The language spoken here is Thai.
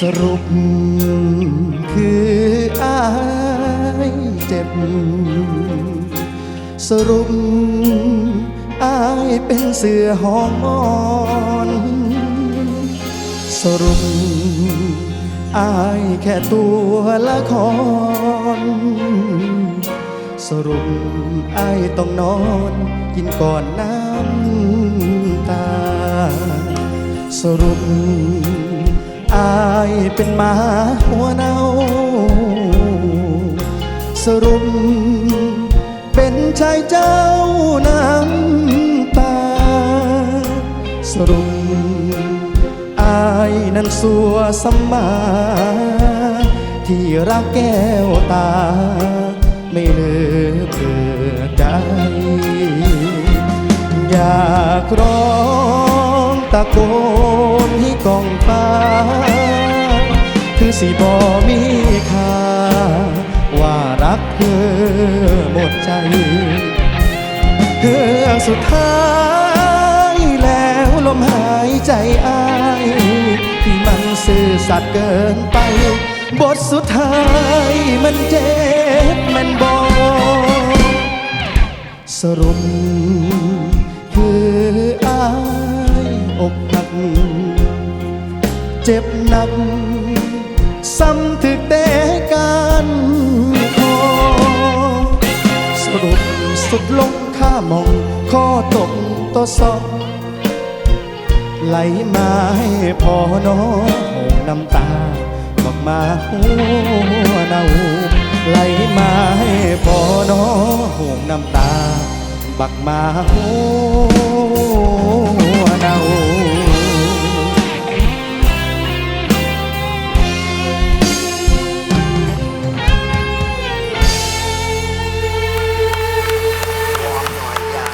สรุปคืออายเจ็บ สรุปอายเป็นเสือหองอ่อน สรุปอายแค่ตัวละคร สรุปอายต้องนอนกินก่อนน้ำตา สรุป อายเป็นหมาหัวเน่าสรุปเป็นชายเจ้าน้ำตา สรุปอายนั้นสัวสัมมา ที่รักแก้วตา ไม่เลือกเบื่อใจอยากร้อง ตะโกนให้กองฟ้า คือสิบอมีค่า ว่ารักเธอหมดใจเพื่อสุดท้ายแล้วลมหายใจอายที่มันซื่อสัตย์เกินไป บทสุดท้ายมันเจ็บมันบอกสรุป เจ็บหนัก ซ้ำถึกแต่การคอสรุปสุดลงข้ามองข้อตกตัวสอบไหลมาให้พอน้องน้ำตาบอกมาหัวเนาไหลมาให้พอน้องน้ำตา บักมาหัว